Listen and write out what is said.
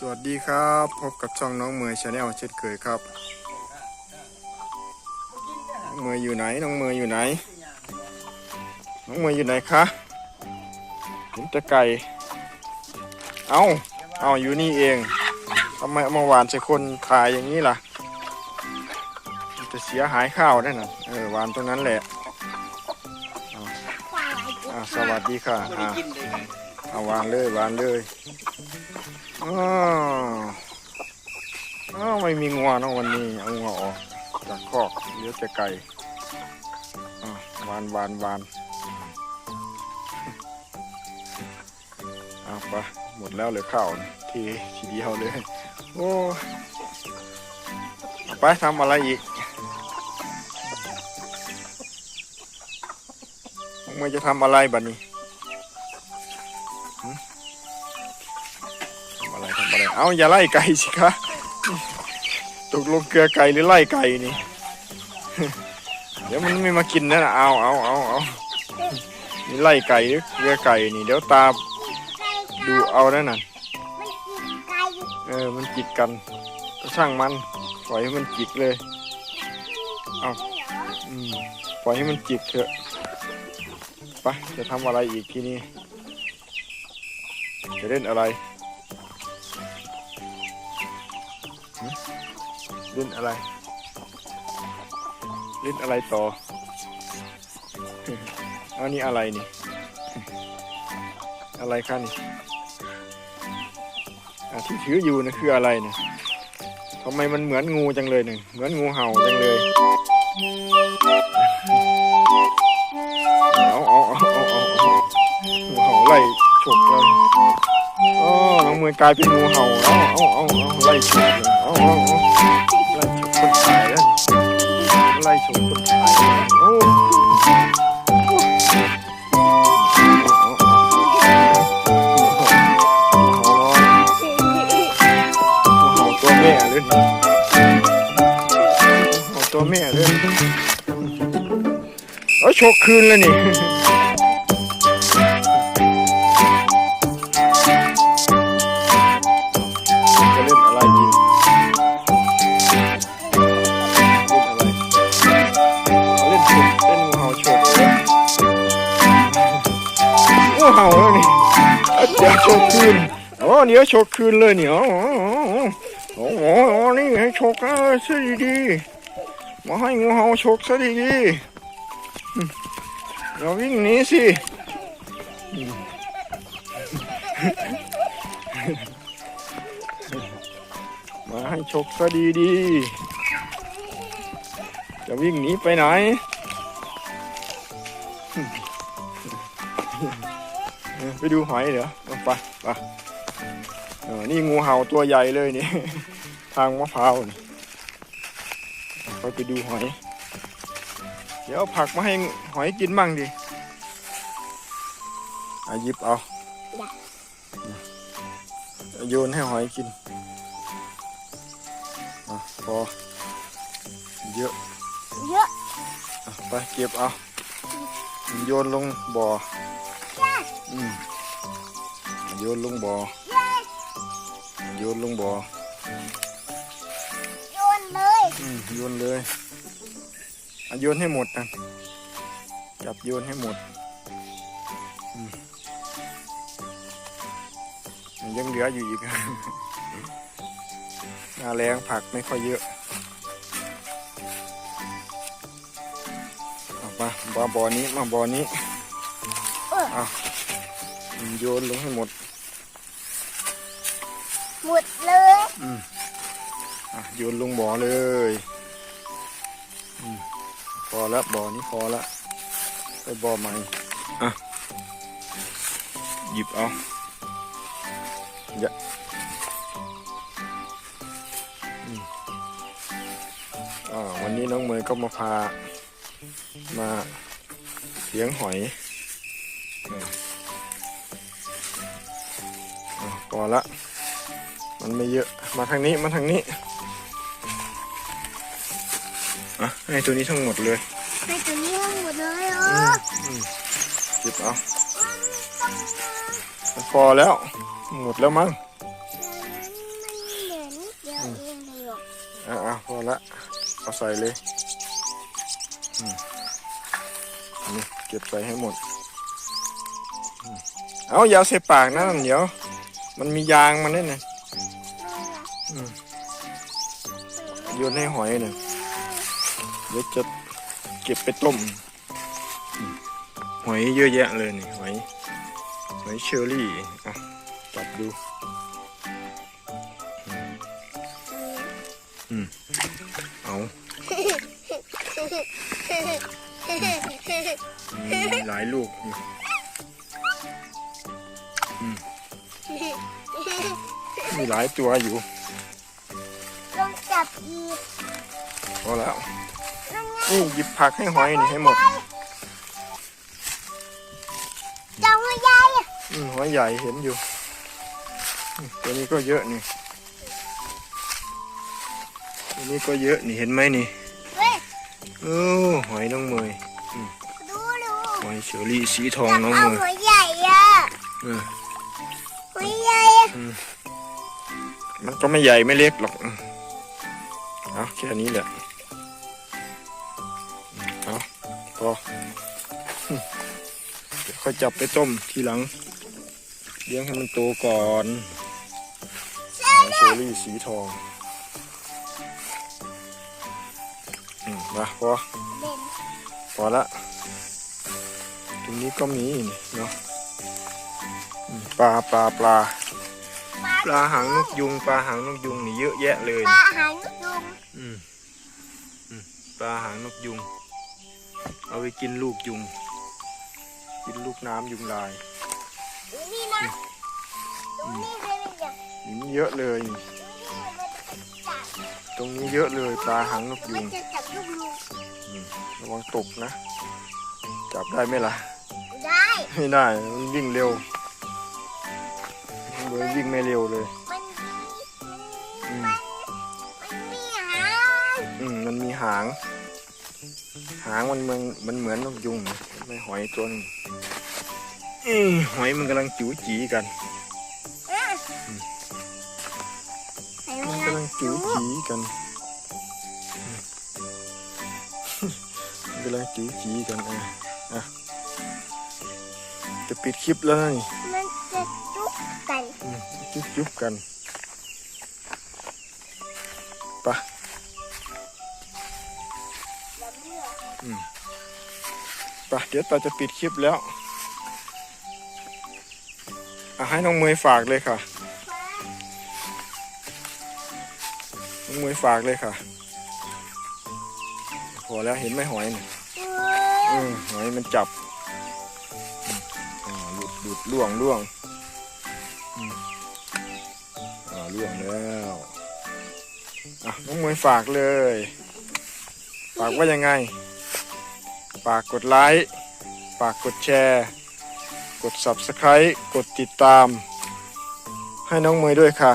สวัสดีครับ พบกับช่องน้องเมย์ชาแนลเช่นเคยครับน้องเมย์อยู่ไหนน้องเมย์อยู่ไหน น้องเมย์อยู่ไหนคะเห็นต่ไก่เอาเอาอยู่นี่เองทำไมเอามาหวานใส่คนขายอย่างนี้ล่ะจะเสียหายข้าวได้น่ะเออวานตรงนั้นแหละอาอ่าสวัสดีค่ะอ่า เอาวางเลยวางเลยอ้าวอ้าวไม่มีงัวเนอะวันนี้ เอางัวออกจากคอกเหลือแต่ไก่อ่าวานวานวานเอาไปหมดแล้วเลยข้าวทีทีเดียวเลย โอ้ไปทำอะไรอีกมึงจะทำอะไรบัดนี้ อะไรเอาอย่าไล่ไก่สิคะตกลงเกลือไก่หรือไล่ไก่นี่ เดี๋ยวมันไม่มากินนะเอาเอาเอาเอานี่ไล่ไก่หรือเกลือไก่นี่ เดี๋ยวตาดูเอานั่นน่ะมันกินเออ มันจิกกันก็ช่างมันปล่อยให้มันจิกเลย เอาอืมปล่อยให้มันจิกเถอะไปจะทำอะไรอีกทีนี้จะเล่นอะไร เล่นอะไร เล่นอะไรต่ออันนี้อะไรนี่ อะไรคะนี่ที่ถืออยู่นะคืออะไรเนี่ยทำไมมันเหมือนงูจังเลยเนี่ยเหมือนงูเห่าจังเลยเอาเอาเอาเอาเอาเอางูเห่าไล่ฉกเลยอ๋อน้องมือกลายเป็นงูเห่าเอาเอาเอาเอาไล่ฉกเลยเอาเอาเอา ตัวแม่เลยเอาฉกคืนแล้วนี่จะเล่นอะไรดีเล่นอะไรเล่นฉกเล่นงูเห่าฉกเลยงูเห่าแล้วนี่อาเดี๋ยวฉกคืนโอ้เดี๋ยวฉกคืนเลยเนี่ยโอ้โหโอ้โหโอ้โหนี่ให้ฉกนะซะดี มาให้งูเห่าฉกซะดีๆอืมอย่าวิ่งหนีสิมาให้ฉกซะดีๆจะวิ่งหนีไปไหนไปดูหอยเหรอไปไปนี่งูเห่าตัวใหญ่เลยนี่ ทางมะพร้าวนี่ ไปไปดูหอย เดี๋ยวเอาผักมาให้หอยกินบ้างดิอาหยิบเอาโยนให้หอยกินอะพอ เยอะ เยอะอะไปเก็บเอา โยนลงบ่ออืมโยนลงบ่อโยนลงบ่อโยนเลยอืม โยนเลยอะโยนให้หมดนะ จับโยนให้หมดอืมยังเหลืออยู่อีกหน้าแรงผักไม่ค่อยเยอะเอามามาบ่อนี้มาบ่อนี้เออเอาโยนลงให้หมด หมดเลย อืมอะ โยนลงบ่อเลยอพอแล้วบ่อนี้พอแล้วไปบ่อใหม่อะหยิบเอาย่าอืมอ่าวันนี้น้องเมย์ก็มาพา มาเลี้ยงหอยอืมอะพอละ มันไม่เยอะ มาทางนี้ มาทางนี้ อะให้ตัวนี้ทั้งหมดเลยให้ตัวนี้ทั้งหมดเลยเหรออืมเก็บเอาพอแล้ว หมดแล้วมั้งอ่าพอละเอาใส่เลยนี่เก็บไปให้หมด เอายาวใส่ปากนะเดี๋ยว มันมียางมันนี่ไงโยนให้หอยหนึ่ย เดี๋ยวจะเก็บไปต้มอืมหอยเยอะแยะเลยนี่หอยหอยเชอรี่ อะ จับดูเอามีหลายลูกอยู่อืมมีหลายตัวอยู่ลองจับอีกพอแล้ว นั่นไงนี่หยิบผักให้หอยนี่ให้หมดจับหัวใหญ่อืมหอยใหญ่เห็นอยู่อืมตัวนี้ก็เยอะนี่ ตัวนี้ก็เยอะนี่เห็นไหมนี่เว้ยโอ้หอยน้องเมยดูดูหอยเชอรี่สีทองจับน้องเอาเมยหัวใหญ่อะเออหัวใหญ่อะมันก็ไม่ใหญ่ไม่เล็กหรอกอืมเอาแค่นี้แหละ พออืมเดี๋ยวค่อยจับไปต้มทีหลัง เลี้ยงให้มันโตก่อนหอยเชอรี่สีทองอืมมาพอเด่นพอละตรงนี้ก็มีนี่เนาะอืมปลาปลาปลาปลาหางนกยุงปลาหางนกยุงนี่เยอะแยะเลย ปลาหางนกยุง อืมอืมปลาหางนกยุง เอาไปกินลูกยุง กินลูกน้ำยุงลายนี่นะดูนี่เลยอย่างนี่มีเยอะเลยนี่มันจะจับตรงนี้เยอะเลยปลาหางนกยุมันงจะจับลูกยุงอืมระวังตกนะ จับได้ไหมล่ะ ได้ ไม่ได้มันวิ่งเร็วมันเลยวิ่งไม่เร็วเลย มันมีอืม มันมีหางอืมมันมีหางหางมันเหมือนมันเหมือนนกยุงนะไม่หอยตัวนึงอืมหอยมันกำลังจิ๋วจีกันอะอืมเห็นมันไหมกำลังจิ๋วจีกันอืมมันกำลังจิ๋วจีกันอะอะจะปิดคลิปแล้วนะนี่มันจะจุกกันอืมจุ๊บจุ๊บกัน ปะเดี๋ยวตาจะปิดคลิปแล้วอะให้น้องเมยฝากเลยค่ะ น้องเมยฝากเลยค่ะ พอแล้วเห็นไหมหอยเอเอออหอยมันจับหลุดหลุดล่วงล่วงล่วงแล้วอะน้องเมยฝากเลย ฝากว่ายังไง ฝากกดไลค์ฝากกดแชร์ กด subscribe กดติดตาม ให้น้องเมยด้วยค่ะ